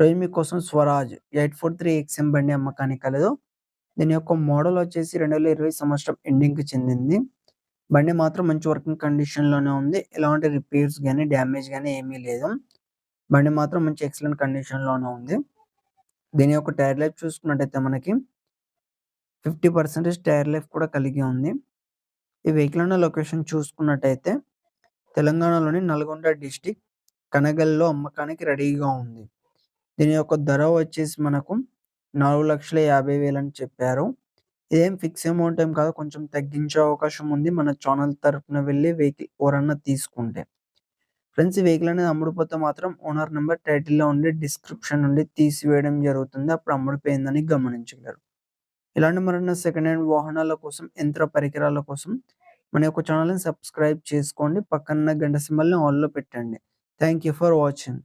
ఈరోజు మీకోసం స్వరాజ్ 843 ఎక్స్ఎం బండి అమ్మకానికి కలదు. దీని యొక్క మోడల్ వచ్చేసి 2020 సంవత్సరం ఎండింగ్‌కి చెందింది. బండి మాత్రం మంచి వర్కింగ్ కండిషన్‌లోనే ఉంది. ఎలాంటి రిపేర్స్ కానీ డ్యామేజ్ కానీ ఏమీ లేదు. బండి మాత్రం మంచి ఎక్సలెంట్ కండిషన్‌లోనే ఉంది. దీని యొక్క టైర్ లైఫ్ చూసుకున్నట్టయితే మనకి 50% టైర్ లైఫ్ కూడా కలిగి ఉంది. ఈ వెహికల్ ఉన్న లొకేషన్ చూసుకున్నట్టయితే తెలంగాణలోని నల్గొండ డిస్ట్రిక్ట్ కనగల్‌లో అమ్మకానికి రెడీగా ఉంది. దీని యొక్క ధర వచ్చేసి మనకు 4,50,000 అని చెప్పారు. ఇదేం ఫిక్స్ అమౌంట్ ఏం కాదు. కొంచెం తగ్గించే అవకాశం ఉంది. మన ఛానల్ తరపున వెళ్ళి వెహికల్ ఎవరన్నా తీసుకుంటే. ఫ్రెండ్స్ ఈ వెహికల్ అనేది అమ్ముడుపోతే మాత్రం ఓనర్ నెంబర్ టైటిల్‌లో ఉండి డిస్క్రిప్షన్ నుండి తీసివేయడం జరుగుతుంది. అప్పుడు అమ్ముడిపోయిందని గమనించగలరు. ఇలాంటి మరిన్ని సెకండ్ హ్యాండ్ వాహనాల కోసం, యంత్ర పరికరాల కోసం మన యొక్క ఛానల్‌ని సబ్స్క్రైబ్ చేసుకోండి. పక్కన గంట సింబల్‌ని ఆల్‌లో పెట్టండి. Thank you for watching.